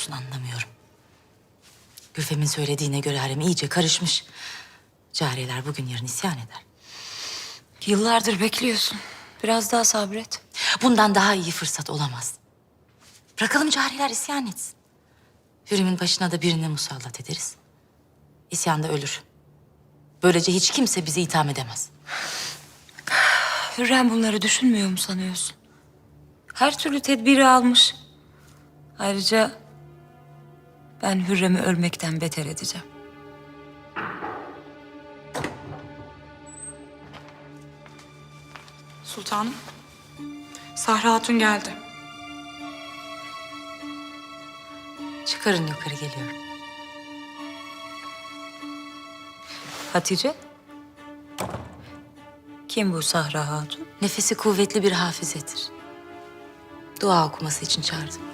diyorsun anlamıyorum. Gülfem'in söylediğine göre harem iyice karışmış. Cariyeler bugün yarın isyan eder. Yıllardır bekliyorsun. Biraz daha sabret. Bundan daha iyi fırsat olamaz. Bırakalım cariyeler isyan etsin. Hürrem'in başına da birini musallat ederiz. İsyanda ölür. Böylece hiç kimse bizi itham edemez. Hürrem bunları düşünmüyor mu sanıyorsun? Her türlü tedbiri almış. Ayrıca ben Hürrem'i ölmekten beter edeceğim. Sultanım. Sahra Hatun geldi. Çıkarın yukarı geliyorum. Hatice? Kim bu Sahra Hatun? Nefesi kuvvetli bir hafizedir. Dua okuması için çağırdım.